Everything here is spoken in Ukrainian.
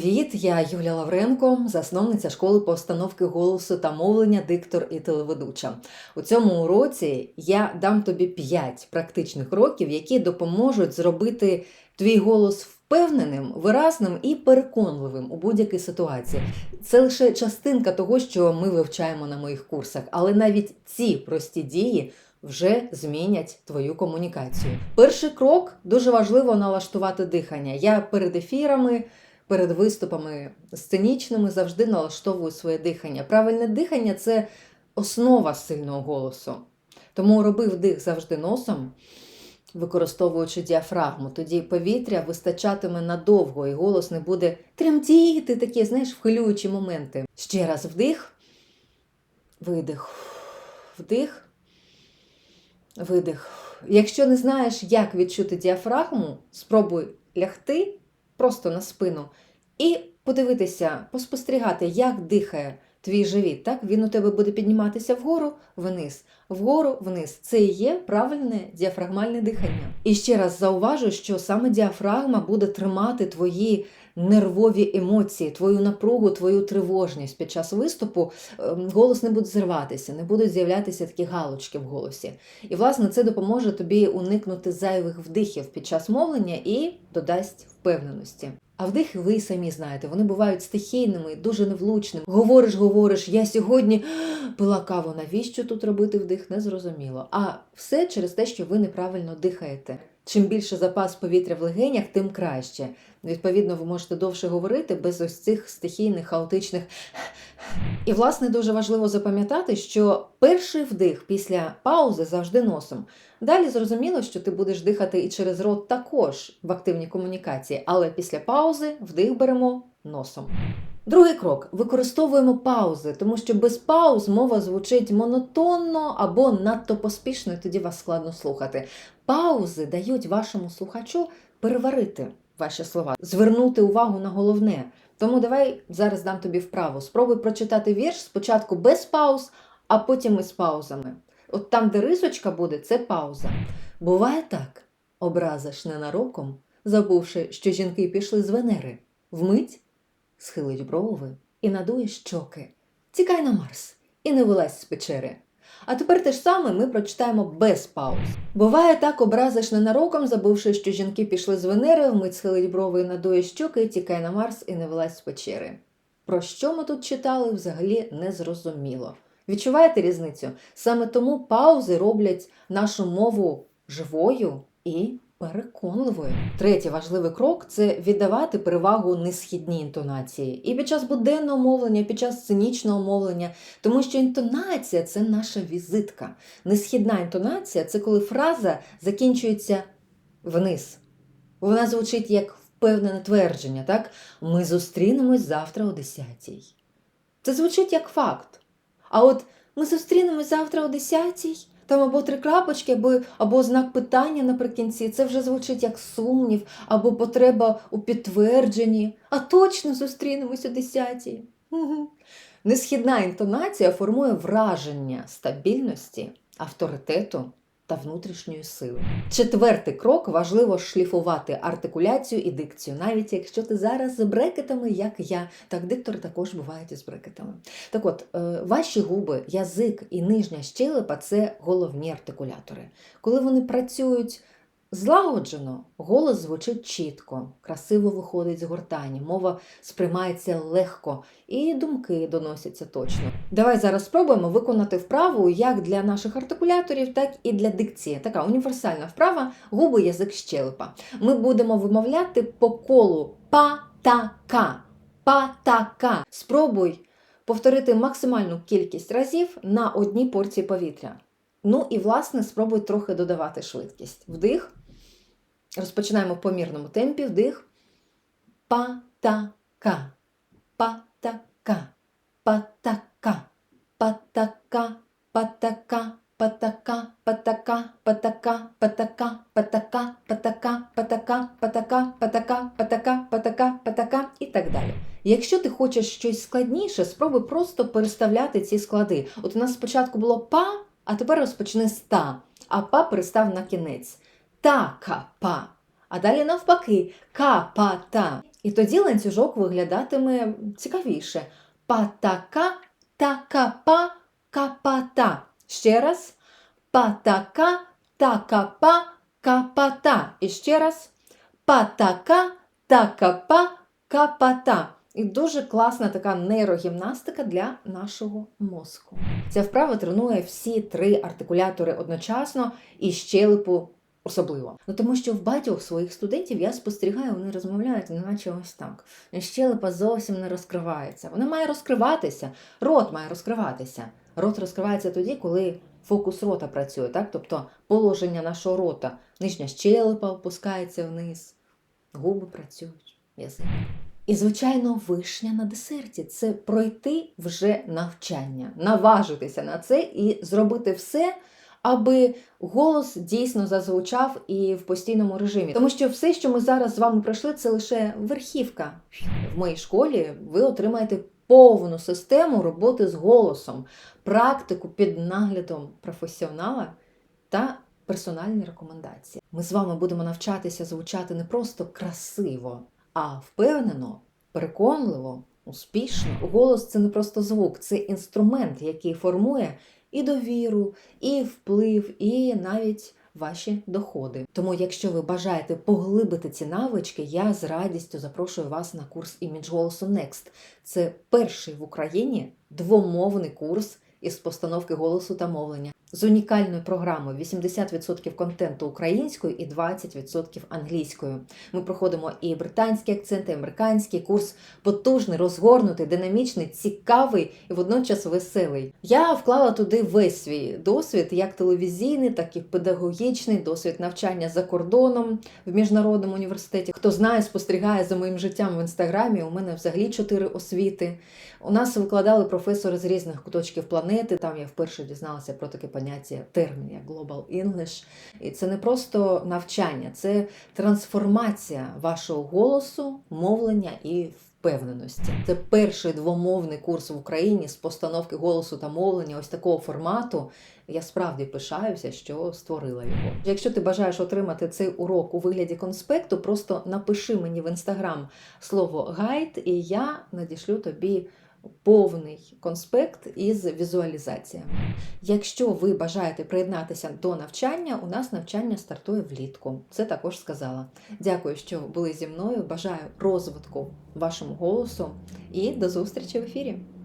Привіт, я Юля Лавренко, засновниця школи постановки голосу та мовлення, диктор і телеведуча. У цьому уроці я дам тобі 5 практичних кроків, які допоможуть зробити твій голос впевненим, виразним і переконливим у будь-якій ситуації. Це лише частинка того, що ми вивчаємо на моїх курсах, але навіть ці прості дії. Вже змінять твою комунікацію. Перший крок дуже важливо налаштувати дихання. Я перед ефірами перед виступами сценічними завжди налаштовую своє дихання. Правильне дихання це основа сильного голосу. Тому роби вдих завжди носом, використовуючи діафрагму. Тоді повітря вистачатиме надовго, і голос не буде тремтіти, такі, знаєш, вхилюючі моменти. Ще раз вдих, видих, вдих, видих. Якщо не знаєш, як відчути діафрагму, спробуй лягти просто на спину. І подивитися, поспостерігати, як дихає твій живіт. Так? Він у тебе буде підніматися вгору, вниз, вгору, вниз. Це і є правильне діафрагмальне дихання. І ще раз зауважу, що саме діафрагма буде тримати твої нервові емоції, твою напругу, твою тривожність під час виступу. ем, Голос не буде зриватися, не будуть з'являтися такі галочки в голосі. І, власне, це допоможе тобі уникнути зайвих вдихів під час мовлення і додасть впевненості. А вдихи ви самі знаєте, вони бувають стихійними, дуже невлучними. Говориш, говориш, я сьогодні пила каву. Навіщо тут робити вдих? Не зрозуміло. А все через те, що ви неправильно дихаєте. Чим більше запас повітря в легенях, тим краще. Відповідно, ви можете довше говорити без ось цих стихійних, хаотичних. І, власне, дуже важливо запам'ятати, що перший вдих після паузи завжди носом. Далі зрозуміло, що ти будеш дихати і через рот також в активній комунікації, але після паузи вдих беремо носом. Другий крок використовуємо паузи, тому що без пауз мова звучить монотонно або надто поспішно, і тоді вас складно слухати. Паузи дають вашому слухачу переварити ваші слова, звернути увагу на головне. Тому давай зараз дам тобі вправу. Спробуй прочитати вірш спочатку без пауз, а потім із паузами. От там, де рисочка буде, це пауза. Буває так, образиш ненароком, забувши, що жінки пішли з Венери. Вмить схилить брови і надує щоки. Тікай на Марс і не вилазь з печери. А тепер те ж саме ми прочитаємо без пауз. Буває так, образиш ненароком, забувши, що жінки пішли з Венери, вмить схилить брови і надує щоки, тікай на Марс і не вилазь з печери. Про що ми тут читали, взагалі не зрозуміло. Відчуваєте різницю? Саме тому паузи роблять нашу мову живою і переконливою. Третій важливий крок це віддавати перевагу несхідній інтонації. І під час буденного мовлення, під час сценічного мовлення, тому що інтонація це наша візитка. Несхідна інтонація це коли фраза закінчується вниз. Вона звучить як впевнене твердження, так? Ми зустрінемось завтра о 10-й. Це звучить як факт. А от ми зустрінемось завтра о 10-й, там або три крапочки, або, або знак питання наприкінці. Це вже звучить як сумнів, або потреба у підтвердженні. А точно зустрінемось 10-й. Угу. Несхідна інтонація формує враження стабільності, авторитету та внутрішньої сили. Четвертий крок важливо шліфувати артикуляцію і дикцію, навіть якщо ти зараз з брекетами, як я. Так, диктори також бувають із брекетами. Так от, е, ваші губи, язик і нижня щелепа це головні артикулятори. Коли вони працюють злагоджено, голос звучить чітко, красиво виходить з гортані, мова сприймається легко і думки доносяться точно. Давай зараз спробуємо виконати вправу як для наших артикуляторів, так і для дикції. Така універсальна вправа губи, язик, щелепа. Ми будемо вимовляти по колу па-та-ка. Па-та-ка. Спробуй повторити максимальну кількість разів на одній порції повітря. Ну і, власне, спробуй трохи додавати швидкість. Вдих. Розпочинаємо в помірному темпі. Вдих. Па-та-ка. Па-та-ка. Па-та-ка. Па-та-ка. Па-та-ка. Патака, патака, патака, патака, патака, патака, патака, патака, патака, патака, патака, патака і так далі. Якщо ти хочеш щось складніше, спробуй просто переставляти ці склади. От у нас спочатку було па, а тепер розпочни з та, а па перестав на кінець. Та-ка-па. А далі навпаки, ка-па-та. І тоді ланцюжок виглядатиме цікавіше. Патака, такапа, капата. Ще раз. Патака, такапа, капата. І ще раз. Патака, такапа, капата. І дуже класна така нейрогімнастика для нашого мозку. Ця вправа тренує всі три артикулятори одночасно і щелепу особливо. Ну тому що в багатьох своїх студентів я спостерігаю, вони розмовляють, неначе ось так. Щелепа зовсім не розкривається. Вона має розкриватися, рот має розкриватися. Рот розкривається тоді, коли фокус рота працює, так? тобто положення нашого рота. Нижня щелепа опускається вниз, губи працюють, язик. І, звичайно, вишня на десерті це пройти вже навчання, наважитися на це і зробити все, аби голос дійсно зазвучав і в постійному режимі. Тому що все, що ми зараз з вами пройшли, це лише верхівка. В моїй школі ви отримаєте повну систему роботи з голосом, практику під наглядом професіонала та персональні рекомендації. Ми з вами будемо навчатися звучати не просто красиво, а впевнено, переконливо, успішно. Голос це не просто звук, це інструмент, який формує і довіру, і вплив, і навіть ваші доходи. Тому, якщо ви бажаєте поглибити ці навички, я з радістю запрошую вас на курс імідж голосу Next. Це перший в Україні двомовний курс із постановки голосу та мовлення з унікальною програмою 80% контенту українською і 20% англійською. Ми проходимо і британські акценти, і американський курс потужний, розгорнутий, динамічний, цікавий і водночас веселий. Я вклала туди весь свій досвід, як телевізійний, так і педагогічний, досвід навчання за кордоном в міжнародному університеті. Хто знає, спостерігає за моїм життям в інстаграмі. У мене взагалі чотири освіти. У нас викладали професори з різних куточків планети. Там я вперше дізналася про таке поняття термін як Global English. І це не просто навчання, це трансформація вашого голосу, мовлення і впевненості. Це перший двомовний курс в Україні з постановки голосу та мовлення ось такого формату. Я справді пишаюся, що створила його. Якщо ти бажаєш отримати цей урок у вигляді конспекту, просто напиши мені в інстаграм слово гайд, і я надішлю тобі повний конспект із візуалізаціями. Якщо ви бажаєте приєднатися до навчання, у нас навчання стартує влітку. Це також сказала. Дякую, що були зі мною. Бажаю розвитку вашому голосу і до зустрічі в ефірі.